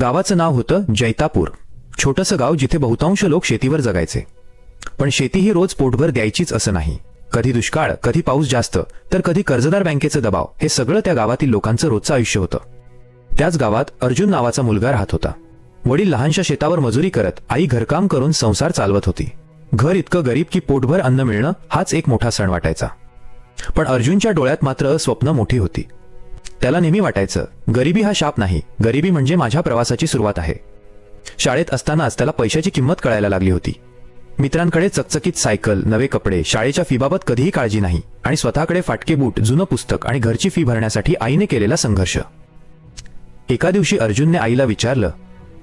गावाचं नाव होतं जैतापूर. छोटंसं गाव जिथे बहुतांश लोक शेतीवर जगायचे. पण शेती ही रोज पोटभर द्यायचीच असं नाही. कधी दुष्काळ कधी पाऊस जास्त तर कधी कर्जदार बँकेचं दबाव हे सगळं त्या गावातील लोकांचं रोजचं आयुष्य होतं. त्याच गावात अर्जुन नावाचा मुलगा राहत होता. वडील लहानशा शेतावर मजुरी करत आई घरकाम करून संसार चालवत होती. घर इतकं गरीब की पोटभर अन्न मिळणं हाच एक मोठा सण वाटायचा. पण अर्जुनच्या डोळ्यात मात्र स्वप्न मोठी होती. त्याला नेहमी वाटायचं गरिबी हा शाप नाही गरिबी म्हणजे माझ्या प्रवासाची सुरुवात आहे. शाळेत असतानाच त्याला पैशाची किंमत कळायला लागली होती. मित्रांकडे चकचकीत सायकल नवे कपडे शाळेच्या फीबाबत कधीही काळजी नाही आणि स्वतःकडे फाटके बूट जुनं पुस्तक आणि घरची फी भरण्यासाठी आईने केलेला संघर्ष. एका दिवशी अर्जुनने आईला विचारलं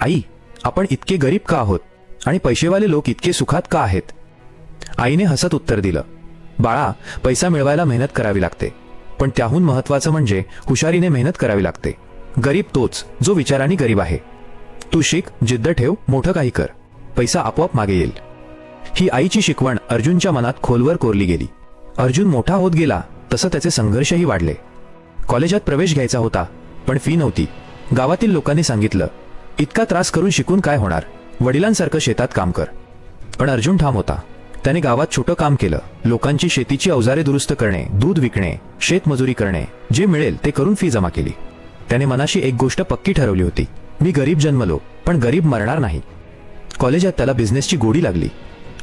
आई आपण इतके गरीब का आहोत? आणि पैसेवाले लोक इतके सुखात का आहेत? आईने हसत उत्तर दिलं बाळा पैसा मिळवायला मेहनत करावी लागते. पण त्याहून महत्वाचं म्हणजे हुशारीने मेहनत करावी लागते. गरीब तोच जो विचाराने गरीब आहे. तू शिक जिद्द ठेव मोठं काही कर. पैसा आपोआप मागे येईल. ही आईची शिकवण अर्जुनच्या मनात खोलवर कोरली गेली. अर्जुन मोठा होत गेला तसं त्याचे संघर्षही वाढले. कॉलेजात प्रवेश घ्यायचा होता पण फी नव्हती. गावातील लोकांनी सांगितलं इतका त्रास करून शिकून काय होणार? वडिलांसारखं शेतात काम कर. पण अर्जुन ठाम होता. त्याने गावात छोटं काम केलं. लोकांची शेतीची अवजारे दुरुस्त करणे दूध विकणे शेतमजुरी करणे जे मिळेल ते करून फी जमा केली. त्याने मनाशी एक गोष्ट पक्की ठरवली होती. मी गरीब जन्मलो पण गरीब मरणार नाही. कॉलेजात त्याला बिझनेसची गोडी लागली.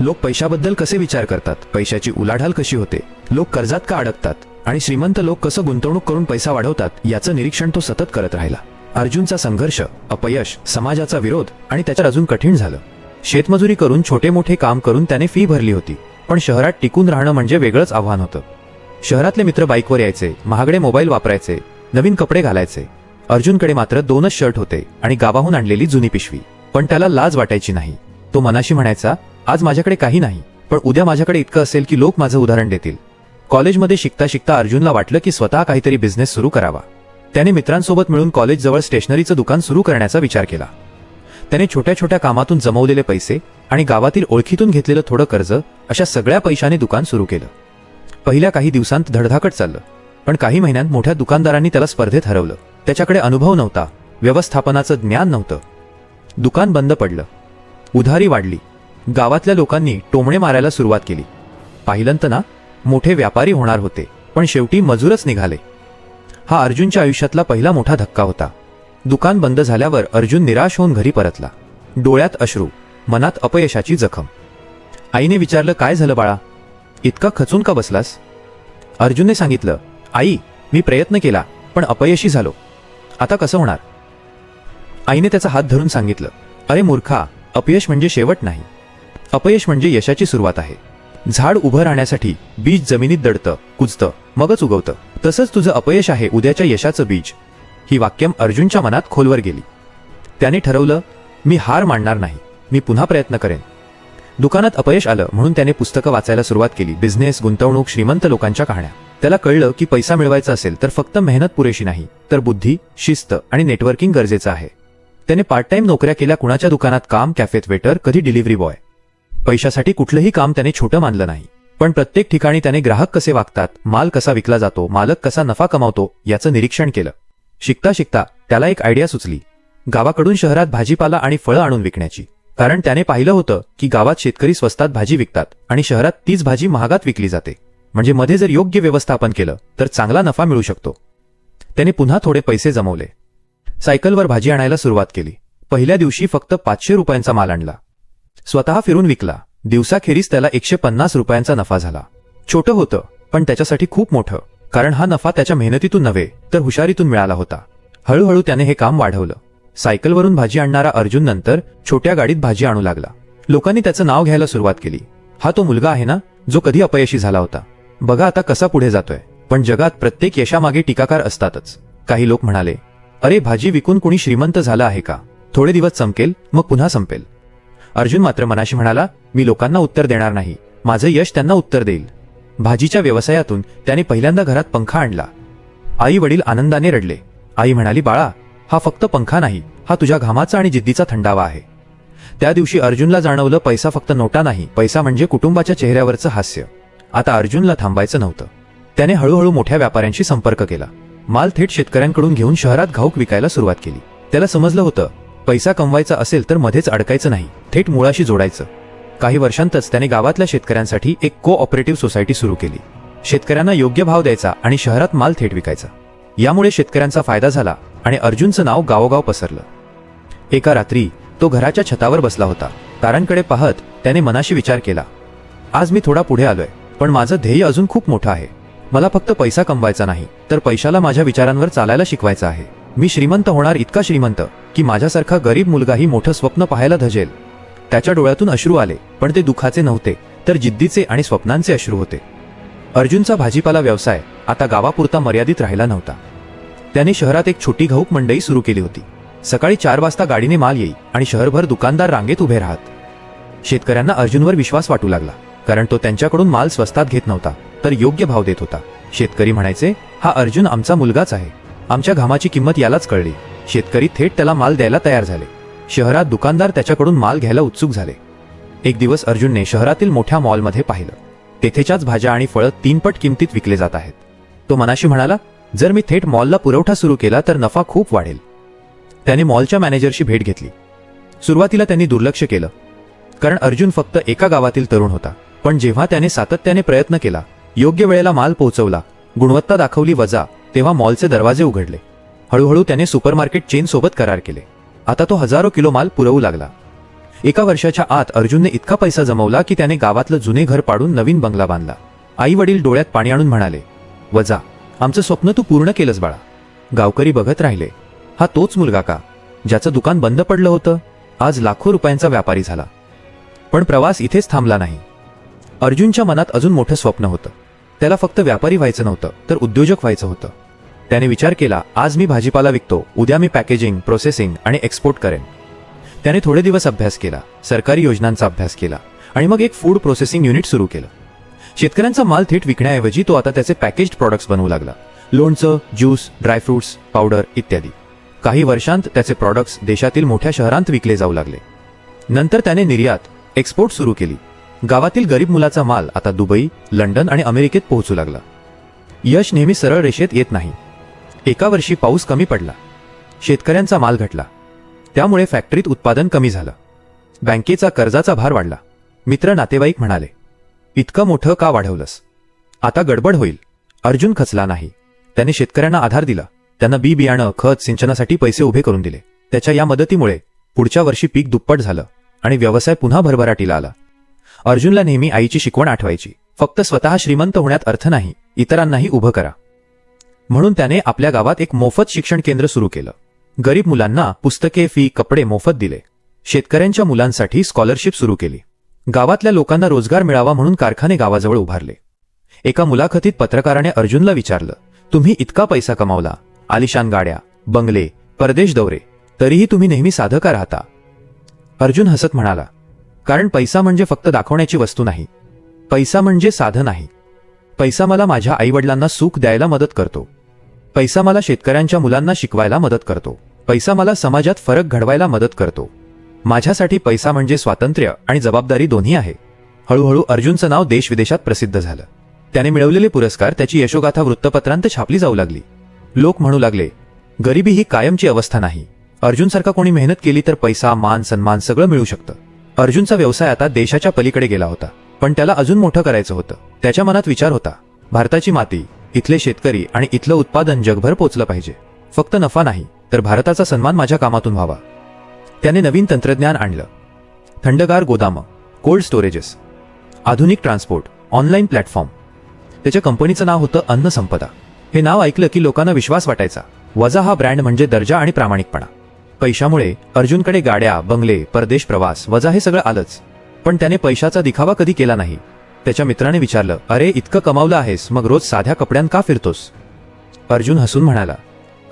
लोक पैशाबद्दल कसे विचार करतात? पैशाची उलाढाल कशी होते? लोक कर्जात का अडकतात? आणि श्रीमंत लोक कसं गुंतवणूक करून पैसा वाढवतात? याचं निरीक्षण तो सतत करत राहिला. अर्जुनचा संघर्ष अपयश समाजाचा विरोध आणि त्याच्यात अजून कठीण झालं. शेतमजुरी करून छोटे मोठे काम करून त्याने फी भरली होती. पण शहरात टिकून राहणं म्हणजे वेगळंच आव्हान होतं. शहरातले मित्र बाईकवर यायचे महागडे मोबाईल वापरायचे नवीन कपडे घालायचे. अर्जुनकडे मात्र दोनच शर्ट होते आणि गावाहून आणलेली जुनी पिशवी. पण त्याला लाज वाटायची नाही. तो मनाशी म्हणायचा आज माझ्याकडे काही नाही पण उद्या माझ्याकडे इतकं असेल की लोक माझं उदाहरण देतील. कॉलेजमध्ये शिकता शिकता अर्जुनला वाटलं की स्वतः काहीतरी बिझनेस सुरू करावा. त्याने मित्रांसोबत मिळून कॉलेजजवळ स्टेशनरीचं दुकान सुरू करण्याचा विचार केला. त्याने छोट्या छोट्या कामातून जमवलेले पैसे आणि गावातील ओळखीतून घेतलेलं थोडं कर्ज अशा सगळ्या पैशाने दुकान सुरू केलं. पहिल्या काही दिवसांत धडधाकट चाललं पण काही महिन्यांत मोठ्या दुकानदारांनी त्याला स्पर्धेत हरवलं. त्याच्याकडे अनुभव नव्हता व्यवस्थापनाचं ज्ञान नव्हतं. दुकान बंद पडलं. उधारी वाढली. गावातल्या लोकांनी टोमणे मारायला सुरुवात केली. पाहिलंत ना मोठे व्यापारी होणार होते पण शेवटी मजूरच निघाले. हा अर्जुनच्या आयुष्यातला पहिला मोठा धक्का होता. दुकान बंद झाल्यावर अर्जुन निराश होऊन घरी परतला. डोळ्यात अश्रू मनात अपयशाची जखम. आईने विचारलं काय झालं बाळा? इतका खचून का बसलास? अर्जुनने सांगितलं आई मी प्रयत्न केला पण अपयशी झालो. आता कसं होणार? आईने त्याचा हात धरून सांगितलं अरे मूर्खा अपयश म्हणजे शेवट नाही. अपयश म्हणजे यशाची सुरुवात आहे. झाड उभं राहण्यासाठी बीज जमिनीत दडतं कुजतं मगच उगवतं. तसंच तुझं अपयश आहे उद्याच्या यशाचं बीज. ही वाक्यम अर्जुनच्या मनात खोलवर गेली. त्याने ठरवलं मी हार मानणार नाही मी पुन्हा प्रयत्न करेन. दुकानात अपयश आलं म्हणून त्याने पुस्तकं वाचायला सुरुवात केली बिझनेस गुंतवणूक श्रीमंत लोकांच्या कहाण्या. त्याला कळलं की पैसा मिळवायचा असेल तर फक्त मेहनत पुरेशी नाही तर बुद्धी शिस्त आणि नेटवर्किंग गरजेचं आहे. त्याने पार्ट टाइम नोकऱ्या केल्या कुणाच्या दुकानात काम कॅफेत वेटर कधी डिलिव्हरी बॉय. पैशासाठी कुठलंही काम त्याने छोटं मानलं नाही. पण प्रत्येक ठिकाणी त्याने ग्राहक कसे वागतात माल कसा विकला जातो मालक कसा नफा कमावतो याचं निरीक्षण केलं. शिकता शिकता त्याला एक आयडिया सुचली. गावाकडून शहरात भाजीपाला आणि फळं आणून विकण्याची. कारण त्याने पाहिलं होतं की गावात शेतकरी स्वस्तात भाजी विकतात आणि शहरात तीच भाजी महागात विकली जाते. म्हणजे मध्ये जर योग्य व्यवस्थापन केलं तर चांगला नफा मिळू शकतो. त्याने पुन्हा थोडे पैसे जमवले. सायकलवर भाजी आणायला सुरुवात केली. पहिल्या दिवशी फक्त पाचशे रुपयांचा माल आणला. स्वतः फिरून विकला. दिवसाखेरीज त्याला एकशे पन्नास रुपयांचा नफा झाला. छोटं होतं पण त्याच्यासाठी खूप मोठं. कारण हा नफा त्याच्या मेहनतीतून नव्हे तर हुशारीतून मिळाला होता. हळूहळू त्याने हे काम वाढवलं. सायकलवरून भाजी आणणारा अर्जुन नंतर छोट्या गाडीत भाजी आणू लागला. लोकांनी त्याचं नाव घ्यायला सुरुवात केली. हा तो मुलगा आहे ना जो कधी अपयशी झाला होता. बघा आता कसा पुढे जातोय. पण जगात प्रत्येक यशामागे टीकाकार असतातच. काही लोक म्हणाले अरे भाजी विकून कुणी श्रीमंत झाला आहे का? थोडे दिवस चमकेल मग पुन्हा संपेल. अर्जुन मात्र मनाशी म्हणाला मी लोकांना उत्तर देणार नाही. माझं यश त्यांना उत्तर देईल. भाजीच्या व्यवसायातून त्याने पहिल्यांदा घरात पंखा आणला. आई वडील आनंदाने रडले. आई म्हणाली बाळा हा फक्त पंखा नाही हा तुझ्या घामाचा आणि जिद्दीचा थंडावा आहे. त्या दिवशी अर्जुनला जाणवलं पैसा फक्त नोटा नाही पैसा म्हणजे कुटुंबाच्या चेहऱ्यावरचं हास्य. आता अर्जुनला थांबायचं नव्हतं. त्याने हळूहळू मोठ्या व्यापाऱ्यांशी संपर्क केला. माल थेट शेतकऱ्यांकडून घेऊन शहरात घाऊक विकायला सुरुवात केली. त्याला समजलं होतं पैसा कमवायचा असेल तर मध्येच अडकायचं नाही थेट मुळाशी जोडायचं. काही वर्षांतच त्याने गावातल्या शेतकऱ्यांसाठी एक को ऑपरेटिव्ह सोसायटी सुरू केली. शेतकऱ्यांना योग्य भाव द्यायचा आणि शहरात माल थेट विकायचा. यामुळे शेतकऱ्यांचा फायदा झाला आणि अर्जुनचं नाव गावोगाव पसरलं. एका रात्री तो घराच्या छतावर बसला होता. तारांकडे पाहत त्याने मनाशी विचार केला आज मी थोडा पुढे आलोय पण माझं ध्येय अजून खूप मोठं आहे. मला फक्त पैसा कमवायचा नाही तर पैशाला माझ्या विचारांवर चालायला शिकवायचं आहे. मी श्रीमंत होणार इतका श्रीमंत की माझ्यासारखा गरीब मुलगाही मोठं स्वप्न पाहायला धजेल. त्याच्या डोळ्यातून अश्रू आले पण ते दुखाचे नव्हते तर जिद्दीचे आणि स्वप्नांचे अश्रू होते. अर्जुनचा भाजीपाला व्यवसाय आता गावापुरता मर्यादित राहिला नव्हता. त्याने शहरात एक छोटी घाऊक मंडई सुरू केली होती. सकाळी चार वाजता गाडीने माल येई आणि शहरभर दुकानदार रांगेत उभे राहत. शेतकऱ्यांना अर्जुनवर विश्वास वाटू लागला कारण तो त्यांच्याकडून माल स्वस्तात घेत नव्हता तर योग्य भाव देत होता. शेतकरी म्हणायचे हा अर्जुन आमचा मुलगाच आहे. आमच्या घामाची किंमत यालाच कळली. शेतकरी थेट त्याला माल द्यायला तयार झाले. शहरात दुकानदार त्याच्याकडून माल घ्यायला उत्सुक झाले. एक दिवस अर्जुनने शहरातील मोठ्या मॉलमध्ये पाहिलं. तेथेच्याच भाज्या आणि फळं तीनपट किमतीत विकले जात आहेत. तो मनाशी म्हणाला जर मी थेट मॉलला पुरवठा सुरू केला तर नफा खूप वाढेल. त्याने मॉलच्या मॅनेजरशी भेट घेतली. सुरुवातीला त्यांनी दुर्लक्ष केलं. कारण अर्जुन फक्त एका गावातील तरुण होता. पण जेव्हा त्याने सातत्याने प्रयत्न केला योग्य वेळेला माल पोहोचवला गुणवत्ता दाखवली वजा तेव्हा मॉलचे दरवाजे उघडले. हळूहळू त्याने सुपरमार्केट चेन सोबत करार केले. आता तो हजारो किलो माल पुरवू लागला. एका वर्षाच्या आत अर्जुनने इतका पैसा जमवला की त्याने गावातलं जुने घर पाडून नवीन बंगला बांधला. आई वडील डोळ्यात पाणी आणून म्हणाले वजा आमचं स्वप्न तू पूर्ण केलंस बाळा. गावकरी बघत राहिले. हा तोच मुलगा का? ज्याचं दुकान बंद पडलं होतं? आज लाखो रुपयांचा व्यापारी झाला. पण प्रवास इथेच थांबला नाही. अर्जुनच्या मनात अजून मोठं स्वप्न होतं. त्याला फक्त व्यापारी व्हायचं नव्हतं तर उद्योजक व्हायचं होतं. त्याने विचार केला आज मी भाजीपाला विकतो उद्या मी पॅकेजिंग प्रोसेसिंग आणि एक्सपोर्ट करेन. त्याने थोडे दिवस अभ्यास केला सरकारी योजनांचा अभ्यास केला आणि मग एक फूड प्रोसेसिंग युनिट सुरू केलं. शेतकऱ्यांचा माल थेट विकण्याऐवजी तो आता त्याचे पॅकेज्ड प्रॉडक्ट्स बनवू लागला. लोणचं ज्यूस ड्रायफ्रुट्स पावडर इत्यादी. काही वर्षांत त्याचे प्रॉडक्ट्स देशातील मोठ्या शहरांत विकले जाऊ लागले. नंतर त्याने निर्यात एक्सपोर्ट सुरू केली. गावातील गरीब मुलाचा माल आता दुबई लंडन आणि अमेरिकेत पोहोचू लागला. यश नेहमी सरळ रेषेत येत नाही. एका वर्षी पाऊस कमी पडला. शेतकऱ्यांचा माल घटला. त्यामुळे फॅक्टरीत उत्पादन कमी झालं. बँकेचा कर्जाचा भार वाढला. मित्र नातेवाईक म्हणाले इतकं मोठं का वाढवलंस? आता गडबड होईल. अर्जुन खचला नाही. त्याने शेतकऱ्यांना आधार दिला. त्यांना बी बियाणं खत सिंचनासाठी पैसे उभे करून दिले. त्याच्या या मदतीमुळे पुढच्या वर्षी पीक दुप्पट झालं आणि व्यवसाय पुन्हा भरभराटीला आला. अर्जुनला नेहमी आईची शिकवण आठवायची. फक्त स्वतः श्रीमंत होण्यात अर्थ नाही. इतरांनाही उभं करा. म्हणून त्याने आपल्या गावात एक मोफत शिक्षण केंद्र सुरू केलं. गरीब मुलांना पुस्तके फी कपडे मोफत दिले. शेतकऱ्यांच्या मुलांसाठी स्कॉलरशिप सुरू केली. गावातल्या लोकांना रोजगार मिळावा म्हणून कारखाने गावाजवळ उभारले. एका मुलाखतीत पत्रकाराने अर्जुनला विचारलं तुम्ही इतका पैसा कमावला. आलिशान गाड्या बंगले परदेश दौरे तरीही तुम्ही नेहमी साधं का राहता अर्जुन हसत म्हणाला कारण पैसा म्हणजे फक्त दाखवण्याची वस्तू नाही. पैसा म्हणजे साधन आहे पैसा मला माझ्या आईवडिलांना सुख द्यायला मदत करतो. पैसा मला शेतकऱ्यांच्या मुलांना शिकवायला मदत करतो. पैसा मला समाजात फरक घडवायला मदत करतो. माझ्यासाठी पैसा म्हणजे स्वातंत्र्य आणि जबाबदारी दोन्ही आहे. हळूहळू अर्जुनचं नाव देशविदेशात प्रसिद्ध झालं. त्याने मिळवलेले पुरस्कार त्याची यशोगाथा वृत्तपत्रांत छापली जाऊ लागली. लोक म्हणू लागले गरिबी ही कायमची अवस्था नाही. अर्जुनसारखा कोणी मेहनत केली तर पैसा मान सन्मान सगळं मिळू शकतं. अर्जुनचा व्यवसाय आता देशाच्या पलीकडे गेला होता. पण त्याला अजून मोठं करायचं होतं. त्याच्या मनात विचार होता भारताची माती इथले शेतकरी आणि इथलं उत्पादन जगभर पोचलं पाहिजे. फक्त नफा नाही तर भारताचा सन्मान माझ्या कामातून व्हावा. त्याने नवीन तंत्रज्ञान आणलं. थंडगार गोदामं कोल्ड स्टोरेजेस आधुनिक ट्रान्सपोर्ट ऑनलाईन प्लॅटफॉर्म. त्याच्या कंपनीचं नाव होतं अन्न संपदा हे नाव ऐकलं की लोकांना विश्वास वाटायचा. वजा हा ब्रँड म्हणजे दर्जा आणि प्रामाणिकपणा. पैशामुळे अर्जुनकडे गाड्या बंगले परदेश प्रवास वजा हे सगळं आलंच. पण त्याने पैशाचा दिखावा कधी केला नाही. त्याच्या मित्राने विचारलं अरे इतकं कमावलं आहेस मग रोज साध्या कपड्यां का फिरतोस? अर्जुन हसून म्हणाला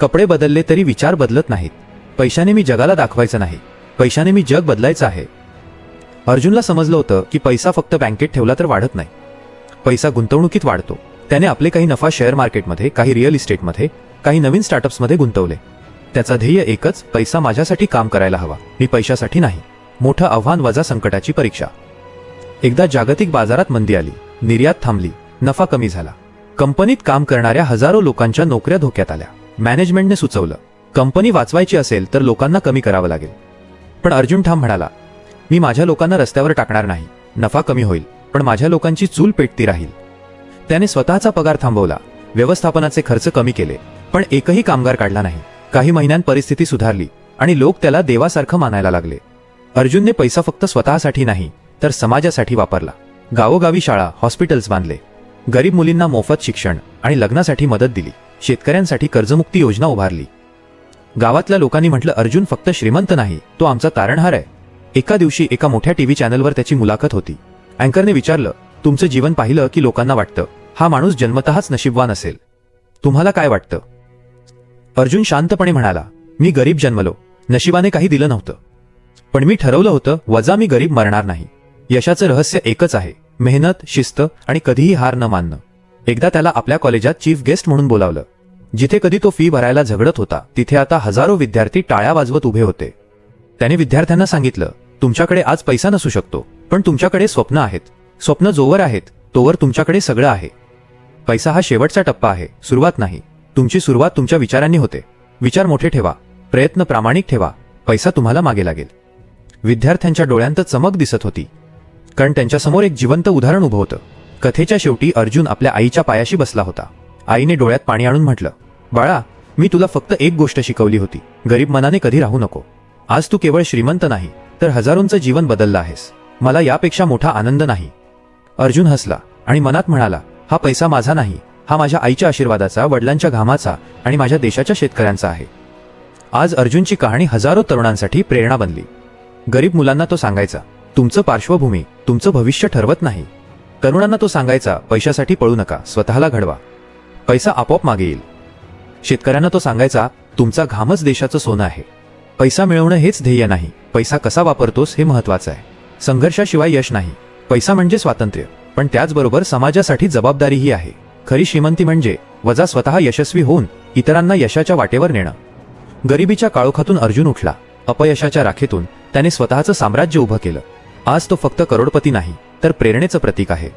कपडे बदलले तरी विचार बदलत नाहीत. पैशाने मी जगाला दाखवायचं नाही. पैशाने मी जग बदलायचं आहे. अर्जुनला समजलं होतं की पैसा फक्त बँकेत ठेवला तर वाढत नाही. पैसा गुंतवणुकीत वाढतो. त्याने आपले काही नफा शेअर मार्केटमध्ये काही रिअल इस्टेटमध्ये काही नवीन स्टार्टअप्समध्ये गुंतवले. त्याचा ध्येय एकच पैसा माझ्यासाठी काम करायला हवा. मी पैशासाठी नाही. मोठं आव्हान वजा संकटाची परीक्षा. एकदा जागतिक बाजारात मंदी आली निर्यात थांबली नफा कमी झाला. कंपनीत काम करणाऱ्या हजारो लोकांच्या नोकऱ्या धोक्यात आल्या. मॅनेजमेंटने सुचवलं कंपनी वाचवायची असेल तर लोकांना कमी करावं लागेल. पण अर्जुन ठाम म्हणाला मी माझ्या लोकांना रस्त्यावर टाकणार नाही नफा कमी होईल पण माझ्या लोकांची चूल पेटती राहील. त्याने स्वतःचा पगार थांबवला व्यवस्थापनाचे खर्च कमी केले पण एकही कामगार काढला नाही. काही महिन्यांत परिस्थिती सुधारली आणि लोक त्याला देवासारखं मानायला लागले. अर्जुनने पैसा फक्त स्वतःसाठी नाही तर समाजासाठी वापरला. गावोगावी शाळा हॉस्पिटल्स बांधले. गरीब मुलींना मोफत शिक्षण आणि लग्नासाठी मदत दिली. शेतकऱ्यांसाठी कर्जमुक्ती योजना उभारली. गावातल्या लोकांनी म्हटलं अर्जुन फक्त श्रीमंत नाही तो आमचा तारणहार आहे. एका दिवशी एका मोठ्या टीव्ही चॅनलवर त्याची मुलाखत होती. अँकरने विचारलं तुमचं जीवन पाहिलं की लोकांना वाटतं? हा माणूस जन्मतःच नशीबवान असेल. तुम्हाला काय वाटतं? अर्जुन शांतपणे म्हणाला मी गरीब जन्मलो. नशिबाने काही दिलं नव्हतं. पण मी ठरवलं होतं वजा मी गरीब मरणार नाही. यशाचं रहस्य एकच आहे मेहनत शिस्त आणि कधीही हार न मानणं. एकदा त्याला आपल्या कॉलेजात चीफ गेस्ट म्हणून बोलावलं. जिथे कधी तो फी भरायला झगडत होता तिथे आता हजारो विद्यार्थी टाळ्या वाजवत उभे होते. त्याने विद्यार्थ्यांना सांगितलं तुमच्याकडे आज पैसा नसू शकतो पण तुमच्याकडे स्वप्न आहेत. स्वप्न जोवर आहेत तोवर तुमच्याकडे सगळं आहे. पैसा हा शेवटचा टप्पा आहे सुरुवात नाही. तुमची सुरुवात तुमच्या विचारांनी होते. विचार मोठे ठेवा. प्रयत्न प्रामाणिक ठेवा. पैसा तुम्हाला मागे लागेल. विद्यार्थ्यांच्या डोळ्यांत चमक दिसत होती. कारण त्यांच्यासमोर एक जिवंत उदाहरण उभं होतं. कथेच्या शेवटी अर्जुन आपल्या आईच्या पायाशी बसला होता. आईने डोळ्यात पाणी आणून म्हटलं बाळा मी तुला फक्त एक गोष्ट शिकवली होती. गरीब मनाने कधी राहू नको. आज तू केवळ श्रीमंत नाही तर हजारोंचं जीवन बदललं आहेस. मला यापेक्षा मोठा आनंद नाही. अर्जुन हसला आणि मनात म्हणाला हा पैसा माझा नाही. हा माझ्या आईच्या आशीर्वादाचा वडिलांच्या घामाचा आणि माझ्या देशाच्या शेतकऱ्यांचा आहे. आज अर्जुनची कहाणी हजारो तरुणांसाठी प्रेरणा बनली. गरीब मुलांना तो सांगायचा तुमचं पार्श्वभूमी तुमचं भविष्य ठरवत नाही. तरुणांना तो सांगायचा पैशासाठी पळू नका स्वतःला घडवा. पैसा आपोआप मागे येईल. शेतकऱ्यांना तो सांगायचा तुमचा घामच देशाचं सोनं आहे. पैसा मिळवणं हेच ध्येय नाही. पैसा कसा वापरतोस हे महत्वाचं आहे. संघर्षाशिवाय यश नाही. पैसा म्हणजे स्वातंत्र्य. पण त्याचबरोबर समाजासाठी जबाबदारीही आहे. खरी श्रीमंती म्हणजे वजा स्वतः यशस्वी होऊन इतरांना यशाच्या वाटेवर नेणं. गरिबीच्या काळोखातून अर्जुन उठला. अपयशाच्या राखेतून त्याने स्वतःचं साम्राज्य उभं केलं. आज तो फक्त करोडपती नाही तर प्रेरणेचं प्रतीक आहे.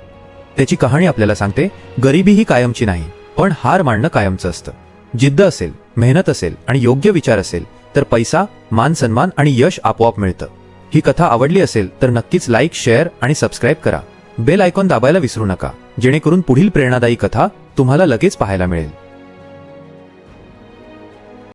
त्याची कहाणी आपल्याला सांगते गरिबी ही कायमची नाही पण हार मांडणं कायमचं असतं. जिद्द असेल मेहनत असेल आणि योग्य विचार असेल तर पैसा मान सन्मान आणि यश आपोआप मिळतं. ही कथा आवडली असेल तर नक्कीच लाईक शेअर आणि सबस्क्राईब करा. बेल आयकॉन दाबायला विसरू नका जेणेकरून पुढील प्रेरणादायी कथा तुम्हाला लगेच पाहायला मिळेल.